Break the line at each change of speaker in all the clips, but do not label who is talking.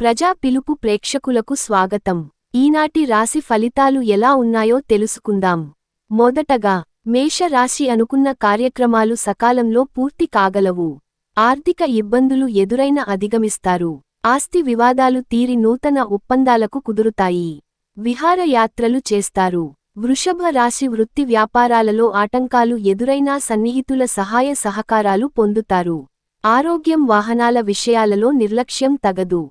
ప్రజా పిలుపు ప్రేక్షకులకు స్వాగతం. ఈనాటి రాశి ఫలితాలు ఎలా ఉన్నాయో తెలుసుకుందాం. మొదటగా మేష రాశి అనుకున్న కార్యక్రమాలు సకాలంలో పూర్తి కాగలవు. ఆర్థిక ఇబ్బందులు ఎదురైన అధిగమిస్తారు. ఆస్తి వివాదాలు తీరి నూతన ఒప్పందాలకు కుదురుతాయి. విహారయాత్రలు చేస్తారు. వృషభ రాశి వృత్తి వ్యాపారాలలో ఆటంకాలు ఎదురైనా సన్నిహితుల సహాయ సహకారాలు పొందుతారు. ఆరోగ్యం వాహనాల విషయాలలో నిర్లక్ష్యం తగదు.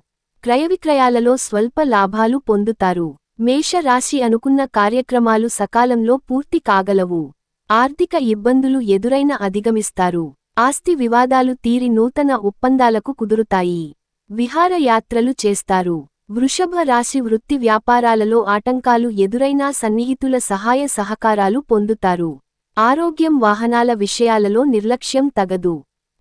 క్రయవిక్రయాలలో స్వల్ప లాభాలు పొందుతారు. మేష రాశి అనుకున్న కార్యక్రమాలు సకాలంలో పూర్తి కాగలవు. ఆర్థిక ఇబ్బందులు ఎదురైన అధిగమిస్తారు. ఆస్తి వివాదాలు తీరి నూతన ఒప్పందాలకు కుదురుతాయి. విహారయాత్రలు చేస్తారు. వృషభ రాశి వృత్తి వ్యాపారాలలో ఆటంకాలు ఎదురైనా సన్నిహితుల సహాయ సహకారాలు పొందుతారు. ఆరోగ్యం వాహనాల విషయాలలో నిర్లక్ష్యం తగదు.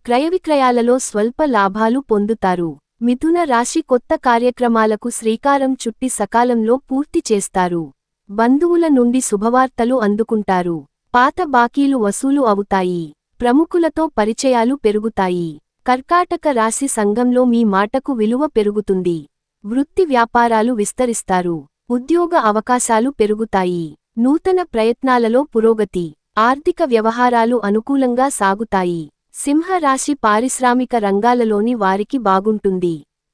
క్రయవిక్రయాలలో స్వల్ప లాభాలు పొందుతారు. మిథున రాశి కొత్త కార్యక్రమాలకు శ్రీకారం చుట్టి సకాలంలో పూర్తి చేస్తారు. బంధువుల నుండి శుభవార్తలు అందుకుంటారు. పాత బాకీలు వసూలు అవుతాయి. ప్రముఖులతో పరిచయాలు పెరుగుతాయి. కర్కాటక రాశి సంఘంలో మీ మాటకు విలువ పెరుగుతుంది. వృత్తి వ్యాపారాలు విస్తరిస్తారు. ఉద్యోగ అవకాశాలు పెరుగుతాయి. నూతన ప్రయత్నాలలో పురోగతి ఆర్థిక వ్యవహారాలు అనుకూలంగా సాగుతాయి. సింహరాశి పారిశ్రామిక రంగాలలోని వారికి బాగుంటుంది.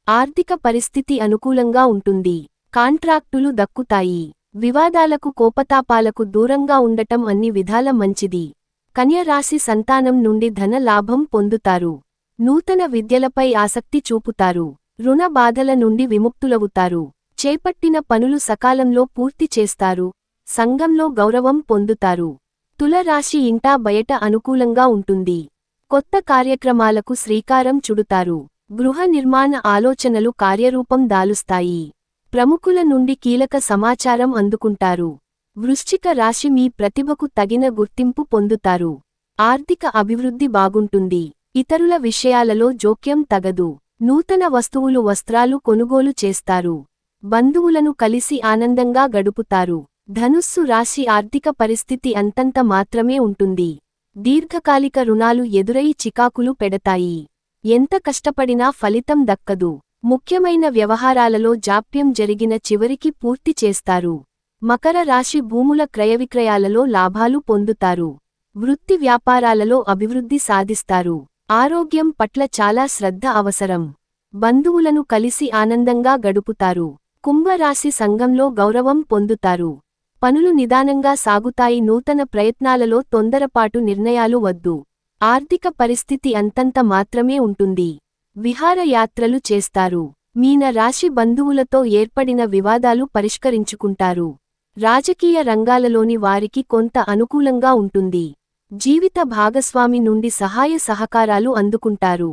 ఆర్థిక పరిస్థితి అనుకూలంగా ఉంటుంది. కాంట్రాక్టులు దక్కుతాయి. వివాదాలకు కోపతాపాలకు దూరంగా ఉండటం అన్ని విధాల మంచిది. కన్యరాశి సంతానం నుండి ధన లాభం పొందుతారు. నూతన విద్యలపై ఆసక్తి చూపుతారు. రుణ బాధల నుండి విముక్తులవుతారు. చేపట్టిన పనులు సకాలంలో పూర్తి చేస్తారు. సంఘంలో గౌరవం పొందుతారు. తులరాశి ఇంటా బయట అనుకూలంగా ఉంటుంది. కొత్త కార్యక్రమాలకు శ్రీకారం చుడుతారు. గృహ నిర్మాణ ఆలోచనలు కార్యరూపం దాలుస్తాయి. ప్రముఖుల నుండి కీలక సమాచారం అందుకుంటారు. వృశ్చిక రాశి మీ ప్రతిభకు తగిన గుర్తింపు పొందుతారు. ఆర్థిక అభివృద్ధి బాగుంటుంది. ఇతరుల విషయాలలో జోక్యం తగదు. నూతన వస్తువులు వస్త్రాలు కొనుగోలు చేస్తారు. బంధువులను కలిసి ఆనందంగా గడుపుతారు. ధనుస్సు రాశి ఆర్థిక పరిస్థితి అంతంత మాత్రమే ఉంటుంది. దీర్ఘకాలిక రుణాలు ఎదురై చికాకులు పెడతాయి. ఎంత కష్టపడినా ఫలితం దక్కదు. ముఖ్యమైన వ్యవహారాలలో జాప్యం జరిగిన చివరికి పూర్తి చేస్తారు. మకర రాశి భూముల క్రయవిక్రయాలలో లాభాలు పొందుతారు. వృత్తి వ్యాపారాలలో అభివృద్ధి సాధిస్తారు. ఆరోగ్యం పట్ల చాలా శ్రద్ధ అవసరం. బంధువులను కలిసి ఆనందంగా గడుపుతారు. కుంభరాశి సంఘంలో గౌరవం పొందుతారు. పనులు నిదానంగా సాగుతాయి. నూతన ప్రయత్నాలలో తొందరపాటు నిర్ణయాలు వద్దు. ఆర్థిక పరిస్థితి అంతంత మాత్రమే ఉంటుంది. విహారయాత్రలు చేస్తారు. మీన రాశి బంధువులతో ఏర్పడిన వివాదాలు పరిష్కరించుకుంటారు. రాజకీయ రంగాలలోని వారికి కొంత అనుకూలంగా ఉంటుంది. జీవిత భాగస్వామి నుండి సహాయ సహకారాలు అందుకుంటారు.